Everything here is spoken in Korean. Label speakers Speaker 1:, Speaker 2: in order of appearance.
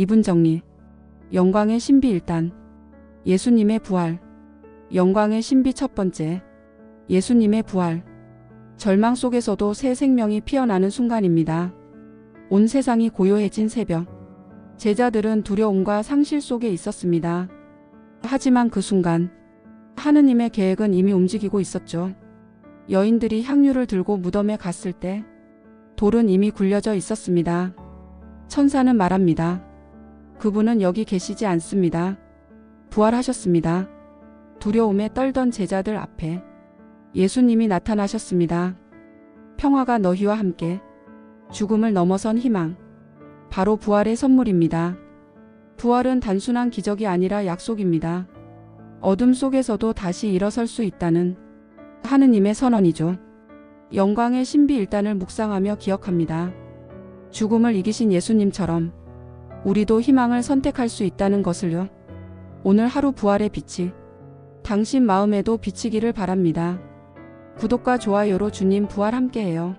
Speaker 1: 2분 정리. 영광의 신비 일단. 예수님의 부활. 영광의 신비 첫 번째. 예수님의 부활. 절망 속에서도 새 생명이 피어나는 순간입니다. 온 세상이 고요해진 새벽. 제자들은 두려움과 상실 속에 있었습니다. 하지만 그 순간, 하느님의 계획은 이미 움직이고 있었죠. 여인들이 향유를 들고 무덤에 갔을 때, 돌은 이미 굴려져 있었습니다. 천사는 말합니다. 그분은 여기 계시지 않습니다. 부활하셨습니다. 두려움에 떨던 제자들 앞에 예수님이 나타나셨습니다. 평화가 너희와 함께 죽음을 넘어선 희망. 바로 부활의 선물입니다. 부활은 단순한 기적이 아니라 약속입니다. 어둠 속에서도 다시 일어설 수 있다는 하느님의 선언이죠. 영광의 신비 일단을 묵상하며 기억합니다. 죽음을 이기신 예수님처럼 우리도 희망을 선택할 수 있다는 것을요. 오늘 하루 부활의 빛이 당신 마음에도 비치기를 바랍니다. 구독과 좋아요로 주님 부활 함께해요.